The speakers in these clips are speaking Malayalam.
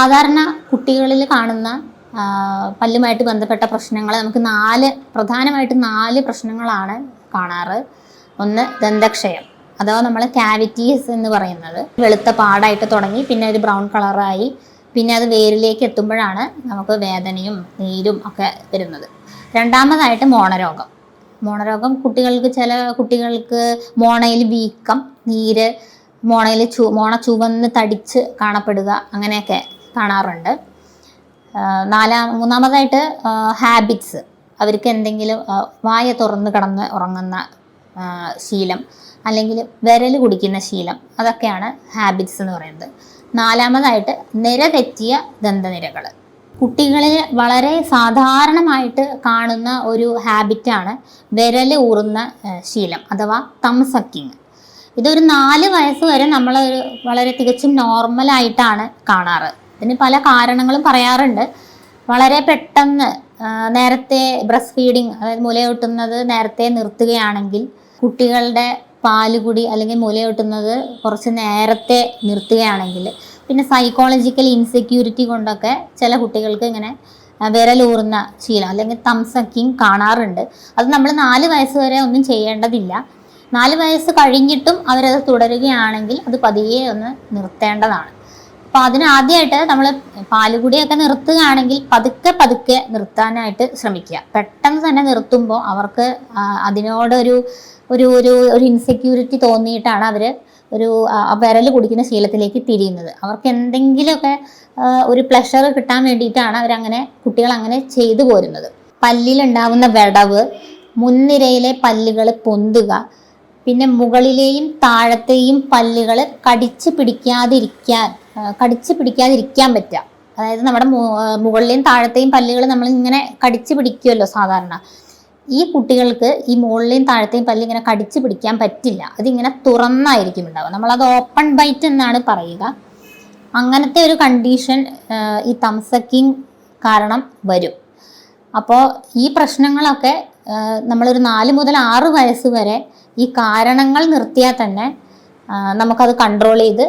സാധാരണ കുട്ടികളിൽ കാണുന്ന പല്ലുമായിട്ട് ബന്ധപ്പെട്ട പ്രശ്നങ്ങൾ നമുക്ക് നാല് പ്രധാനമായിട്ട് നാല് പ്രശ്നങ്ങളാണ് കാണാറ്. ഒന്ന് ദന്തക്ഷയം അഥവാ നമ്മൾ കാവിറ്റീസ് എന്ന് പറയുന്നത്. വെളുത്ത പാടായിട്ട് തുടങ്ങി പിന്നെ ഒരു ബ്രൗൺ കളറായി പിന്നെ അത് വേരിലേക്ക് എത്തുമ്പോഴാണ് നമുക്ക് വേദനയും നീരും ഒക്കെ വരുന്നത്. രണ്ടാമതായിട്ട് മോണരോഗം. മോണരോഗം കുട്ടികൾക്ക് ചില കുട്ടികൾക്ക് മോണയിൽ വീക്കം നീര് മോണയിൽ ചു മോണ ചുവന്ന് തടിച്ച് കാണപ്പെടുക അങ്ങനെയൊക്കെ കാണാറുണ്ട്. നാലാ മൂന്നാമതായിട്ട് ഹാബിറ്റ്സ് അവർക്ക് എന്തെങ്കിലും വായ തുറന്ന് കിടന്ന് ഉറങ്ങുന്ന ശീലം. അല്ലെങ്കിൽ വിരൽ കുടിക്കുന്ന ശീലം. അതൊക്കെയാണ് ഹാബിറ്റ്സ് എന്ന് പറയുന്നത്. നാലാമതായിട്ട് നിര തെറ്റിയ ദന്തനിരകൾ. കുട്ടികളിൽ വളരെ സാധാരണമായിട്ട് കാണുന്ന ഒരു ഹാബിറ്റാണ് വിരൽ ഊറുന്ന ശീലം അഥവാ തംസക്കിങ് ഇതൊരു നാല് വയസ്സ് വരെ നമ്മൾ വളരെ തികച്ചും നോർമലായിട്ടാണ് കാണാറ്. ഇതിന് പല കാരണങ്ങളും പറയാറുണ്ട്. വളരെ പെട്ടെന്ന് നേരത്തെ ബ്രസ്റ്റ് ഫീഡിങ് അതായത് മുലയൂട്ടുന്നത് നേരത്തെ നിർത്തുകയാണെങ്കിൽ കുട്ടികളുടെ പാലുകുടി അല്ലെങ്കിൽ മുലയൂട്ടുന്നത് കുറച്ച് നേരത്തെ നിർത്തുകയാണെങ്കിൽ പിന്നെ സൈക്കോളജിക്കൽ ഇൻസെക്യൂരിറ്റി കൊണ്ടൊക്കെ ചില കുട്ടികൾക്ക് ഇങ്ങനെ വിരലൂറുന്ന ശീലം അല്ലെങ്കിൽ തംസക്കിങ് കാണാറുണ്ട്. അത് നമ്മൾ നാല് വയസ്സ് വരെ ഒന്നും ചെയ്യേണ്ടതില്ല. നാല് വയസ്സ് കഴിഞ്ഞിട്ടും അവരത് തുടരുകയാണെങ്കിൽ അത് പതിയെ ഒന്ന് നിർത്തേണ്ടതാണ്. അപ്പോൾ അതിന് ആദ്യമായിട്ട് നമ്മൾ പാലുകുടിയൊക്കെ നിർത്തുകയാണെങ്കിൽ പതുക്കെ പതുക്കെ നിർത്താനായിട്ട് ശ്രമിക്കുക. പെട്ടെന്ന് തന്നെ നിർത്തുമ്പോൾ അവർക്ക് അതിനോടൊരു ഒരു ഒരു ഒരു ഇൻസെക്യൂരിറ്റി തോന്നിയിട്ടാണ് അവർ ഒരു വിരൽ കുടിക്കുന്ന ശീലത്തിലേക്ക് തിരിയുന്നത്. അവർക്ക് എന്തെങ്കിലുമൊക്കെ ഒരു പ്ലഷർ കിട്ടാൻ വേണ്ടിയിട്ടാണ് അവരങ്ങനെ കുട്ടികൾ അങ്ങനെ ചെയ്തു പോരുന്നത്. പല്ലിലുണ്ടാവുന്ന വിടവ് മുൻനിരയിലെ പല്ലുകൾ പൊന്തുക പിന്നെ മുകളിലെയും താഴത്തെയും പല്ലുകൾ കടിച്ചു പിടിക്കാതിരിക്കാൻ കടിച്ച് പിടിക്കാതിരിക്കാൻ പറ്റുക. അതായത് നമ്മുടെ മുകളിലെയും താഴത്തെയും പല്ലുകൾ നമ്മൾ ഇങ്ങനെ കടിച്ച് പിടിക്കുമല്ലോ സാധാരണ. ഈ കുട്ടികൾക്ക് ഈ മുകളിലെയും താഴത്തെയും പല്ല് ഇങ്ങനെ കടിച്ച് പിടിക്കാൻ പറ്റില്ല. അതിങ്ങനെ തുറന്നായിരിക്കും ഉണ്ടാവുക. നമ്മളത് ഓപ്പൺ ബൈറ്റ് എന്നാണ് പറയുക. അങ്ങനത്തെ ഒരു കണ്ടീഷൻ ഈ തംസക്കിങ് കാരണം വരും. അപ്പോൾ ഈ പ്രശ്നങ്ങളൊക്കെ നമ്മളൊരു നാല് മുതൽ ആറ് വയസ്സ് വരെ ഈ കാരണങ്ങൾ നിർത്തിയാൽ തന്നെ നമുക്കത് കൺട്രോൾ ചെയ്ത്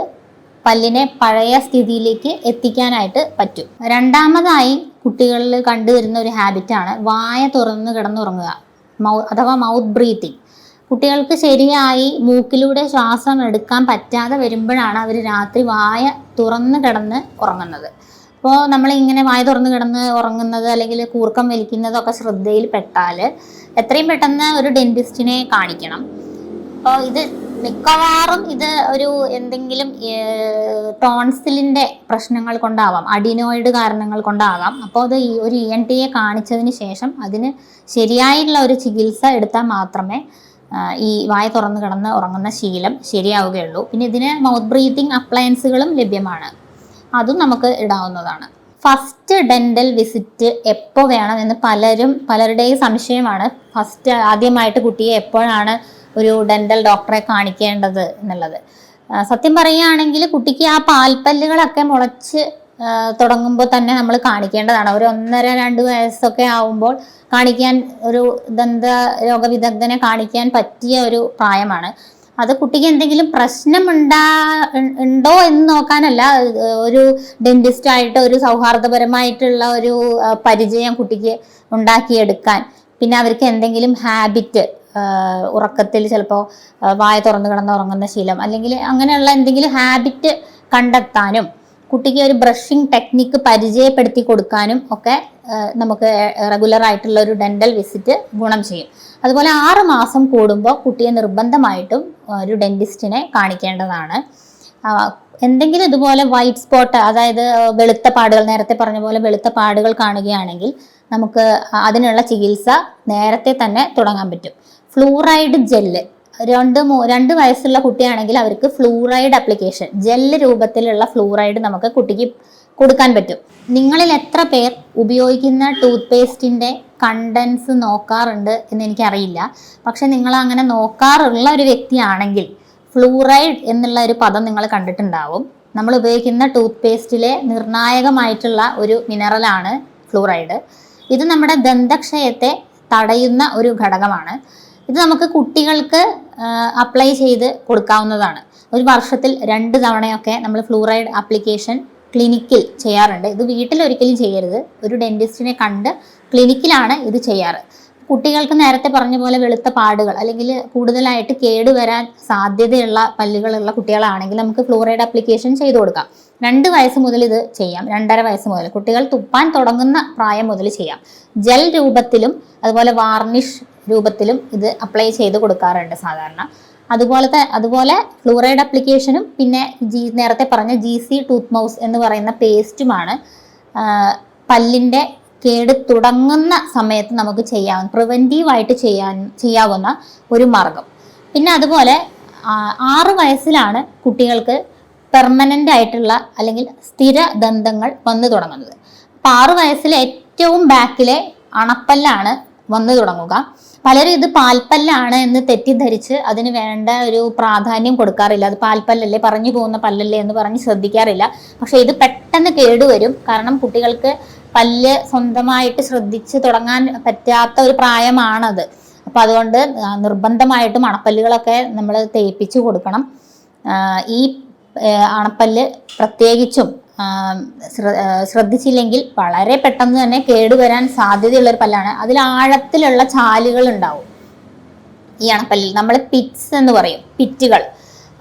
പല്ലിനെ പഴയ സ്ഥിതിയിലേക്ക് എത്തിക്കാനായിട്ട് പറ്റും. രണ്ടാമതായി കുട്ടികളിൽ കണ്ടുവരുന്ന ഒരു ഹാബിറ്റാണ് വായ തുറന്ന് കിടന്നുറങ്ങുക. മൗ അഥവാ മൗത്ത് ബ്രീത്തിങ് കുട്ടികൾക്ക് ശരിയായി മൂക്കിലൂടെ ശ്വാസം എടുക്കാൻ പറ്റാതെ വരുമ്പോഴാണ് അവർ രാത്രി വായ തുറന്ന് കിടന്ന് ഉറങ്ങുന്നത്. അപ്പോൾ നമ്മൾ ഇങ്ങനെ വായ തുറന്ന് കിടന്ന് ഉറങ്ങുന്നത് അല്ലെങ്കിൽ കൂർക്കം വലിക്കുന്നതൊക്കെ ശ്രദ്ധയിൽ പെട്ടാൽ എത്രയും പെട്ടെന്ന് ഒരു ഡെന്റിസ്റ്റിനെ കാണിക്കണം. അപ്പോൾ ഇത് മിക്കവാറും ഇത് ഒരു എന്തെങ്കിലും ടോൺസിലിന്റെ പ്രശ്നങ്ങൾ കൊണ്ടാവാം അഡിനോയിഡ് കാരണങ്ങൾ കൊണ്ടാകാം അപ്പോൾ അത് ഒരു ഇ എൻ ടിയെ കാണിച്ചതിന് ശേഷം അതിന് ശരിയായിട്ടുള്ള ഒരു ചികിത്സ എടുത്താൽ മാത്രമേ ഈ വായ തുറന്ന് കിടന്ന് ഉറങ്ങുന്ന ശീലം ശരിയാവുകയുള്ളൂ. പിന്നെ ഇതിന് മൗത്ത് ബ്രീത്തിങ് അപ്ലയൻസുകളും ലഭ്യമാണ്. അതും നമുക്ക് ഇടാവുന്നതാണ്. ഫസ്റ്റ് ഡെന്റൽ വിസിറ്റ് എപ്പോൾ വേണം എന്ന് പലരും പലരുടെയും സംശയമാണ്. ഫസ്റ്റ് ആദ്യമായിട്ട് കുട്ടിയെ എപ്പോഴാണ് ഒരു ഡെന്റൽ ഡോക്ടറെ കാണിക്കേണ്ടത് എന്നുള്ളത്. സത്യം പറയുകയാണെങ്കിൽ കുട്ടിക്ക് ആ പാൽപ്പല്ലുകളൊക്കെ മുളച്ച് തുടങ്ങുമ്പോൾ തന്നെ നമ്മൾ കാണിക്കേണ്ടതാണ്. ഒരു ഒന്നര രണ്ട് വയസ്സൊക്കെ ആവുമ്പോൾ കാണിക്കാൻ ഒരു ദന്ത രോഗവിദഗ്ധനെ കാണിക്കാൻ പറ്റിയ ഒരു പ്രായമാണ്. അത് കുട്ടിക്ക് എന്തെങ്കിലും പ്രശ്നം ഉണ്ടാ ഉണ്ടോ എന്ന് നോക്കാനല്ല ഒരു ഡെന്റിസ്റ്റ് ആയിട്ട് ഒരു സൗഹാർദ്ദപരമായിട്ടുള്ള ഒരു പരിചയം കുട്ടിക്ക് ഉണ്ടാക്കിയെടുക്കാൻ. പിന്നെ അവർക്ക് എന്തെങ്കിലും ഹാബിറ്റ് ഉറക്കത്തിൽ ചിലപ്പോൾ വായ തുറന്നു കിടന്ന് ഉറങ്ങുന്ന ശീലം. അല്ലെങ്കിൽ അങ്ങനെയുള്ള എന്തെങ്കിലും ഹാബിറ്റ് കണ്ടെത്താനും കുട്ടിക്ക് ഒരു ബ്രഷിംഗ് ടെക്നിക്ക് പരിചയപ്പെടുത്തി കൊടുക്കാനും ഒക്കെ നമുക്ക് റെഗുലർ ആയിട്ടുള്ള ഒരു ഡെന്റൽ വിസിറ്റ് ഗുണം ചെയ്യും. അതുപോലെ ആറ് മാസം കൂടുമ്പോൾ കുട്ടിയെ നിർബന്ധമായിട്ടും ഒരു ഡെന്റിസ്റ്റിനെ കാണിക്കേണ്ടതാണ്. എന്തെങ്കിലും ഇതുപോലെ വൈറ്റ് സ്പോട്ട് അതായത് വെളുത്ത പാടുകൾ നേരത്തെ പറഞ്ഞ പോലെ വെളുത്ത പാടുകൾ കാണുകയാണെങ്കിൽ നമുക്ക് അതിനുള്ള ചികിത്സ നേരത്തെ തന്നെ തുടങ്ങാൻ പറ്റും. Fluoride gel. രണ്ട് രണ്ട് വയസ്സുള്ള കുട്ടിയാണെങ്കിൽ അവർക്ക് ഫ്ലൂറൈഡ് അപ്ലിക്കേഷൻ. ജെല്ല് രൂപത്തിലുള്ള ഫ്ലൂറൈഡ് നമുക്ക് കുട്ടിക്ക് കൊടുക്കാൻ പറ്റും. നിങ്ങളിൽ എത്ര പേർ ഉപയോഗിക്കുന്ന ടൂത്ത് പേസ്റ്റിന്റെ കണ്ടൻസ് നോക്കാറുണ്ട് എന്ന് എനിക്കറിയില്ല. പക്ഷെ നിങ്ങൾ അങ്ങനെ നോക്കാറുള്ള ഒരു വ്യക്തിയാണെങ്കിൽ ഫ്ലൂറൈഡ് എന്നുള്ള ഒരു പദം നിങ്ങൾ കണ്ടിട്ടുണ്ടാവും. നമ്മൾ ഉപയോഗിക്കുന്ന ടൂത്ത് പേസ്റ്റിലെ നിർണായകമായിട്ടുള്ള ഒരു മിനറലാണ് ഫ്ലൂറൈഡ്. ഇത് നമ്മുടെ ദന്തക്ഷയത്തെ തടയുന്ന ഒരു ഘടകമാണ്. ഇത് നമുക്ക് കുട്ടികൾക്ക് അപ്ലൈ ചെയ്ത് കൊടുക്കാവുന്നതാണ്. ഒരു വർഷത്തിൽ രണ്ട് തവണയൊക്കെ നമ്മൾ ഫ്ലൂറൈഡ് ആപ്ലിക്കേഷൻ ക്ലിനിക്കിൽ ചെയ്യാറുണ്ട്. ഇത് വീട്ടിൽ ഒരിക്കലും ചെയ്യരുത്. ഒരു ഡെന്റിസ്റ്റിനെ കണ്ട് ക്ലിനിക്കിലാണ് ഇത് ചെയ്യാറ്. കുട്ടികൾക്ക് നേരത്തെ പറഞ്ഞ പോലെ വെളുത്ത പാടുകൾ അല്ലെങ്കിൽ കൂടുതലായിട്ട് കേടുവരാൻ സാധ്യതയുള്ള പല്ലുകളുള്ള കുട്ടികളാണെങ്കിൽ നമുക്ക് ഫ്ലൂറൈഡ് അപ്ലിക്കേഷൻ ചെയ്തു കൊടുക്കാം. രണ്ട് വയസ്സ് മുതൽ ഇത് ചെയ്യാം. രണ്ടര വയസ്സ് മുതൽ. കുട്ടികൾ തുപ്പാൻ തുടങ്ങുന്ന പ്രായം മുതൽ ചെയ്യാം. ജെൽ രൂപത്തിലും അതുപോലെ വാർണിഷ് രൂപത്തിലും ഇത് അപ്ലൈ ചെയ്ത് കൊടുക്കാറുണ്ട് സാധാരണ. അതുപോലത്തെ അതുപോലെ ഫ്ലൂറൈഡ് അപ്ലിക്കേഷനും പിന്നെ ജി നേരത്തെ പറഞ്ഞ ജി സി ടൂത്ത് മൗസ് എന്ന് പറയുന്ന പേസ്റ്റുമാണ്. പല്ലിന്റെ കേട് തുടങ്ങുന്ന സമയത്ത് നമുക്ക് ചെയ്യാവുന്ന പ്രിവെന്റീവായിട്ട് ചെയ്യാൻ ചെയ്യാവുന്ന ഒരു മാർഗം. പിന്നെ അതുപോലെ ആറ് വയസ്സിലാണ് കുട്ടികൾക്ക് പെർമനന്റ് ആയിട്ടുള്ള അല്ലെങ്കിൽ സ്ഥിര ദന്തങ്ങൾ വന്നു തുടങ്ങുന്നത്. അപ്പം ആറു വയസ്സിലെ ഏറ്റവും ബാക്കിലെ അണപ്പല്ലാണ് വന്നു തുടങ്ങുക. പലരും ഇത് പാൽപ്പല്ലാണ് എന്ന് തെറ്റിദ്ധരിച്ച് അതിന് വേണ്ട ഒരു പ്രാധാന്യം കൊടുക്കാറില്ല. അത് പാൽപ്പല്ലല്ലേ പറഞ്ഞു പോകുന്ന പല്ലല്ലേ എന്ന് പറഞ്ഞ് ശ്രദ്ധിക്കാറില്ല. പക്ഷെ ഇത് പെട്ടെന്ന് കേടുവരും. കാരണം കുട്ടികൾക്ക് പല്ല് സ്വന്തമായിട്ട് ശ്രദ്ധിച്ച് തുടങ്ങാൻ പറ്റാത്ത ഒരു പ്രായമാണത്. അപ്പൊ അതുകൊണ്ട് നിർബന്ധമായിട്ടും അണപ്പല്ലുകളൊക്കെ നമ്മൾ തേപ്പിച്ചു കൊടുക്കണം. ഈ അണപ്പല്ല് പ്രത്യേകിച്ചും ശ്രദ്ധിച്ചില്ലെങ്കിൽ വളരെ പെട്ടെന്ന് തന്നെ കേടുവരാൻ സാധ്യതയുള്ള ഒരു പല്ലാണ്. അതിൽ ആഴത്തിലുള്ള ചാലുകൾ ഉണ്ടാവും ഈ അണപ്പല്ലിൽ. നമ്മൾ പിറ്റ്സ് എന്ന് പറയും പിറ്റുകൾ.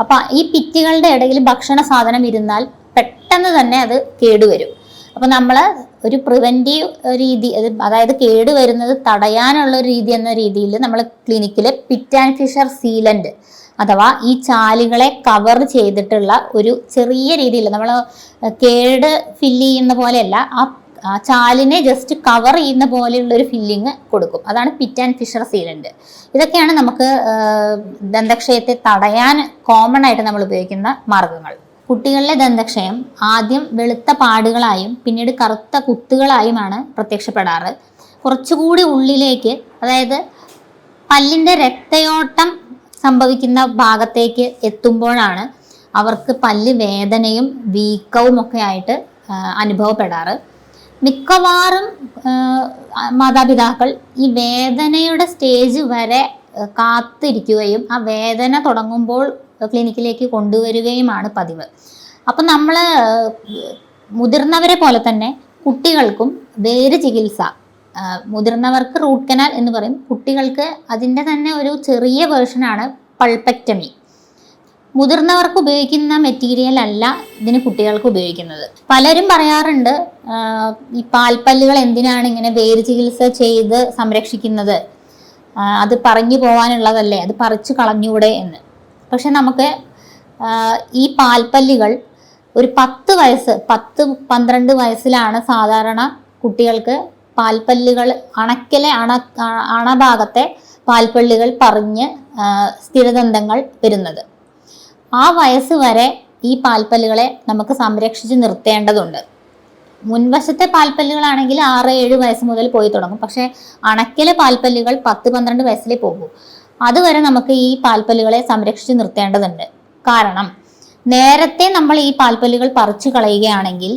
അപ്പൊ ഈ പിറ്റുകളുടെ ഇടയിൽ ഭക്ഷണ സാധനം ഇരുന്നാൽ പെട്ടെന്ന് തന്നെ അത് കേടുവരും. അപ്പൊ നമ്മൾ ഒരു പ്രിവെന്റീവ് രീതി അതായത് കേട് വരുന്നത് തടയാനുള്ള ഒരു രീതി എന്ന രീതിയിൽ നമ്മൾ ക്ലിനിക്കിൽ പിറ്റ് ആൻഡ് ഫിഷർ സീലന്റ് അഥവാ ഈ ചാലുകളെ കവർ ചെയ്തിട്ടുള്ള ഒരു ചെറിയ രീതിയിൽ നമ്മൾ കേട് ഫില്ല് ചെയ്യുന്ന പോലെയല്ല ആ ചാലിനെ ജസ്റ്റ് കവർ ചെയ്യുന്ന പോലെയുള്ള ഒരു ഫില്ലിങ് കൊടുക്കും. അതാണ് പിറ്റ് ആൻഡ് ഫിഷർ സീലന്റ് ഇതൊക്കെയാണ് നമുക്ക് ദന്തക്ഷയത്തെ തടയാൻ കോമൺ ആയിട്ട് നമ്മൾ ഉപയോഗിക്കുന്ന മാർഗങ്ങൾ. കുട്ടികളിലെ ദന്തക്ഷയം ആദ്യം വെളുത്ത പാടുകളായും പിന്നീട് കറുത്ത കുത്തുകളായുമാണ് പ്രത്യക്ഷപ്പെടാറ്. കുറച്ചുകൂടി ഉള്ളിലേക്ക് അതായത് പല്ലിന്റെ രക്തയോട്ടം സംഭവിക്കുന്ന ഭാഗത്തേക്ക് എത്തുമ്പോഴാണ് അവർക്ക് പല്ല് വേദനയും വീക്കവും ഒക്കെ ആയിട്ട് അനുഭവപ്പെടാറ്. മിക്കവാറും മാതാപിതാക്കൾ ഈ വേദനയുടെ സ്റ്റേജ് വരെ കാത്തിരിക്കുകയും ആ വേദന തുടങ്ങുമ്പോൾ ക്ലിനിക്കിലേക്ക് കൊണ്ടുവരികയുമാണ് പതിവ്. അപ്പം നമ്മൾ മുതിർന്നവരെ പോലെ തന്നെ കുട്ടികൾക്കും വേര് ചികിത്സ മുതിർന്നവർക്ക് റൂട്ട് കനാൽ എന്ന് പറയും. കുട്ടികൾക്ക് അതിന്റെ തന്നെ ഒരു ചെറിയ വേർഷനാണ് പൾപ്പക്ടമി മുതിർന്നവർക്ക് ഉപയോഗിക്കുന്ന മെറ്റീരിയൽ അല്ല ഇതിന് കുട്ടികൾക്ക് ഉപയോഗിക്കുന്നത്. പലരും പറയാറുണ്ട് ഈ പാൽപ്പല്ലുകൾ എന്തിനാണ് ഇങ്ങനെ വേര് ചികിത്സ ചെയ്ത് സംരക്ഷിക്കുന്നത്? അത് പറഞ്ഞു പോകാനുള്ളതല്ലേ അത് പറിച്ചു കളഞ്ഞൂടെ എന്ന്. പക്ഷെ നമുക്ക് ഈ പാൽപ്പല്ലുകൾ ഒരു പത്ത് വയസ്സ് പത്ത് പന്ത്രണ്ട് വയസ്സിലാണ് സാധാരണ കുട്ടികൾക്ക് പാൽപ്പല്ലുകൾ അണക്കലെ അണ അണഭാഗത്തെ പാൽപ്പല്ലുകൾ പറഞ്ഞ് സ്ഥിരദന്തങ്ങൾ വരുന്നത്. ആ വയസ്സ് വരെ ഈ പാൽപ്പല്ലുകളെ നമുക്ക് സംരക്ഷിച്ച് നിർത്തേണ്ടതുണ്ട്. മുൻവശത്തെ പാൽപ്പല്ലുകളാണെങ്കിൽ ആറ് ഏഴ് വയസ്സ് മുതൽ പോയി തുടങ്ങും. പക്ഷേ അണക്കിലെ പാൽപ്പല്ലുകൾ പത്ത് പന്ത്രണ്ട് വയസ്സിലേ പോകൂ. അതുവരെ നമുക്ക് ഈ പാൽപ്പല്ലുകളെ സംരക്ഷിച്ച് നിർത്തേണ്ടതുണ്ട്. കാരണം നേരത്തെ നമ്മൾ ഈ പാൽപ്പല്ലുകൾ പറിച്ചു കളയുകയാണെങ്കിൽ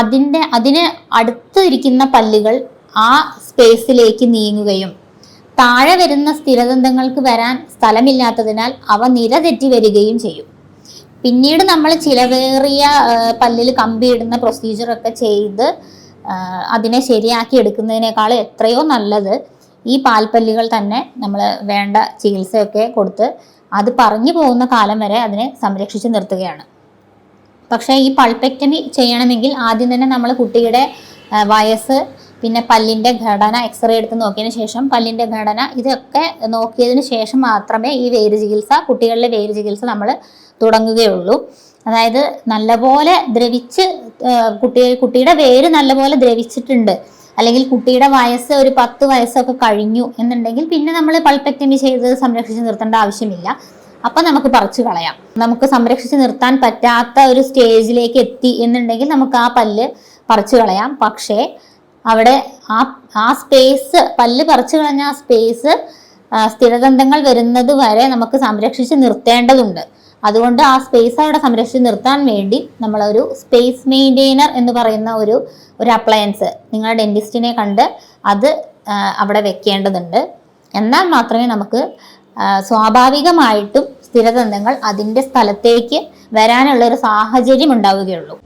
അതിന്റെ അതിന് അടുത്തിരിക്കുന്ന പല്ലുകൾ ആ സ്പേസിലേക്ക് നീങ്ങുകയും താഴെ വരുന്ന സ്ഥിരദന്തങ്ങൾക്ക് വരാൻ സ്ഥലമില്ലാത്തതിനാൽ അവ നിരതെറ്റി വരികയും ചെയ്യും. പിന്നീട് നമ്മൾ ചിലവേറിയ പല്ലിൽ കമ്പിയിടുന്ന പ്രൊസീജിയറൊക്കെ ചെയ്ത് അതിനെ ശരിയാക്കി എടുക്കുന്നതിനേക്കാൾ എത്രയോ നല്ലത് ഈ പാൽപ്പല്ലുകൾ തന്നെ നമ്മൾ വേണ്ട ചികിത്സയൊക്കെ കൊടുത്ത് അത് പറഞ്ഞു പോകുന്ന കാലം വരെ അതിനെ സംരക്ഷിച്ച് നിർത്തുകയാണ്. പക്ഷേ ഈ പൾപ്പക്ടമി ചെയ്യണമെങ്കിൽ ആദ്യം തന്നെ നമ്മൾ കുട്ടിയുടെ വയസ്സ് പിന്നെ പല്ലിന്റെ ഘടന എക്സ്റേ എടുത്ത് നോക്കിയതിന് ശേഷം പല്ലിന്റെ ഘടന ഇതൊക്കെ നോക്കിയതിന് ശേഷം മാത്രമേ ഈ വേര് ചികിത്സ കുട്ടികളിലെ വേര് ചികിത്സ നമ്മൾ തുടങ്ങുകയുള്ളൂ. അതായത് നല്ലപോലെ ദ്രവിച്ച് കുട്ടി കുട്ടിയുടെ വേര് നല്ലപോലെ ദ്രവിച്ചിട്ടുണ്ട്. അല്ലെങ്കിൽ കുട്ടിയുടെ വയസ്സ് ഒരു പത്ത് വയസ്സൊക്കെ കഴിഞ്ഞു എന്നുണ്ടെങ്കിൽ പിന്നെ നമ്മൾ പൾപ്പറ്റമി ചെയ്ത് സംരക്ഷിച്ച് നിർത്തേണ്ട ആവശ്യമില്ല. അപ്പം നമുക്ക് പറിച്ചു കളയാം. നമുക്ക് സംരക്ഷിച്ച് നിർത്താൻ പറ്റാത്ത ഒരു സ്റ്റേജിലേക്ക് എത്തി എന്നുണ്ടെങ്കിൽ നമുക്ക് ആ പല്ല് പറിച്ചു കളയാം. പക്ഷേ അവിടെ ആ ആ സ്പേസ് പല്ല് പറിച്ചു കളഞ്ഞ ആ സ്പേസ് സ്ഥിരദന്തങ്ങൾ വരുന്നത് വരെ നമുക്ക് സംരക്ഷിച്ച് നിർത്തേണ്ടതുണ്ട്. അതുകൊണ്ട് ആ സ്പേസ് അവിടെ സംരക്ഷിച്ച് നിർത്താൻ വേണ്ടി നമ്മളൊരു സ്പേസ് മെയിന്റെയിനർ എന്ന് പറയുന്ന ഒരു ഒരു അപ്ലയൻസ് നിങ്ങളുടെ ഡെന്റിസ്റ്റിനെ കണ്ട് അത് അവിടെ വെക്കേണ്ടതുണ്ട്. എന്നാൽ മാത്രമേ നമുക്ക് സ്വാഭാവികമായിട്ടും സ്ഥിരദന്തങ്ങൾ അതിന്റെ സ്ഥലത്തേക്ക് വരാനുള്ള ഒരു സാഹചര്യം ഉണ്ടാവുകയുള്ളൂ.